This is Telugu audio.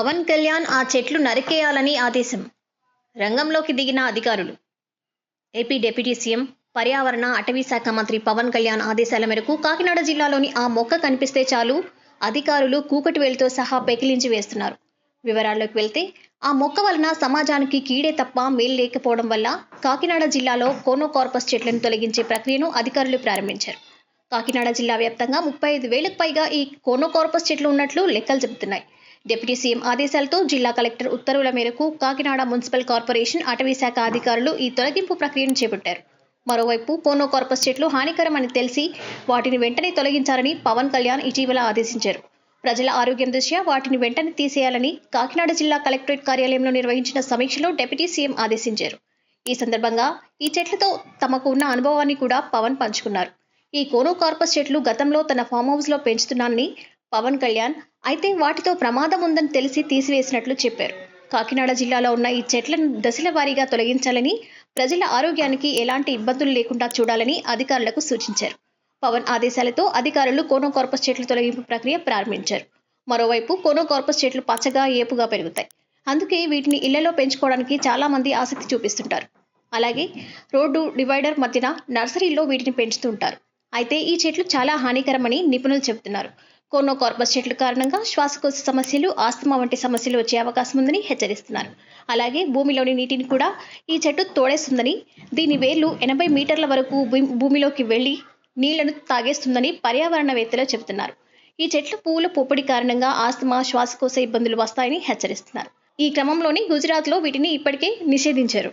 పవన్ కళ్యాణ్ ఆ చెట్లు నరికేయాలని ఆదేశం. రంగంలోకి దిగిన అధికారులు. ఏపీ డిప్యూటీ సీఎం పర్యావరణ అటవీ శాఖ మంత్రి పవన్ కళ్యాణ్ ఆదేశాల మేరకు కాకినాడ జిల్లాలోని ఆ మొక్క కనిపిస్తే చాలు అధికారులు కూకటివేలుతో సహా పెకిలించి వేస్తున్నారు. వివరాల్లోకి వెళ్తే ఆ మొక్క వలన సమాజానికి కీడే తప్ప మేలు లేకపోవడం వల్ల కాకినాడ జిల్లాలో కోనోకార్పస్ చెట్లను తొలగించే ప్రక్రియను అధికారులు ప్రారంభించారు. కాకినాడ జిల్లా వ్యాప్తంగా ముప్పై ఐదు వేలకు పైగా ఈ కోనోకార్పస్ చెట్లు ఉన్నట్లు లెక్కలు చెబుతున్నాయి. డిప్యూటీ సీఎం ఆదేశాలతో జిల్లా కలెక్టర్ ఉత్తర్వుల మేరకు కాకినాడ మున్సిపల్ కార్పొరేషన్ అటవీ శాఖ అధికారులు ఈ తొలగింపు ప్రక్రియను చేపట్టారు. మరోవైపు కోనోకార్పస్ చెట్లు హానికరమని తెలిసి వాటిని వెంటనే తొలగించాలని పవన్ కళ్యాణ్ ఇటీవల ఆదేశించారు. ప్రజల ఆరోగ్యం దృష్ట్యా వాటిని వెంటనే తీసేయాలని కాకినాడ జిల్లా కలెక్టరేట్ కార్యాలయంలో నిర్వహించిన సమీక్షలో డిప్యూటీ సీఎం ఆదేశించారు. ఈ సందర్భంగా ఈ చెట్లతో తమకు ఉన్న అనుభవాన్ని కూడా పవన్ పంచుకున్నారు. ఈ కోనోకార్పస్ చెట్లు గతంలో తన ఫామ్ హౌస్లో పెంచుతున్నానని పవన్ కళ్యాణ్ అయితే వాటితో ప్రమాదం ఉందని తెలిసి తీసివేసినట్లు చెప్పారు. కాకినాడ జిల్లాలో ఉన్న ఈ చెట్లను దశల వారీగా తొలగించాలని ప్రజల ఆరోగ్యానికి ఎలాంటి ఇబ్బందులు లేకుండా చూడాలని అధికారులకు సూచించారు. పవన్ ఆదేశాలతో అధికారులు కోనోకార్పస్ చెట్ల తొలగింపు ప్రక్రియ ప్రారంభించారు. మరోవైపు కోనోకార్పస్ చెట్లు పచ్చగా ఏపుగా పెరుగుతాయి. అందుకే వీటిని ఇళ్ళలో పెంచుకోవడానికి చాలా మంది ఆసక్తి చూపిస్తుంటారు. అలాగే రోడ్డు డివైడర్ మధ్యన నర్సరీలో వీటిని పెంచుతుంటారు అయితే ఈ చెట్లు చాలా హానికరమని నిపుణులు చెబుతున్నారు. కోనో కార్పస్ చెట్ల కారణంగా శ్వాసకోశ సమస్యలు ఆస్తమా వంటి సమస్యలు వచ్చే అవకాశం ఉందని హెచ్చరిస్తున్నారు. అలాగే భూమిలోని నీటిని కూడా ఈ చెట్టు తోడేస్తుందని దీని వేర్లు ఎనభై మీటర్ల వరకు భూమిలోకి వెళ్ళి నీళ్ళను తాగేస్తుందని పర్యావరణవేత్తలు చెబుతున్నారు. ఈ చెట్ల పువ్వుల పొప్పడి కారణంగా ఆస్తమా శ్వాసకోశ ఇబ్బందులు వస్తాయని హెచ్చరిస్తున్నారు. ఈ క్రమంలోనే గుజరాత్లో వీటిని ఇప్పటికే నిషేధించారు.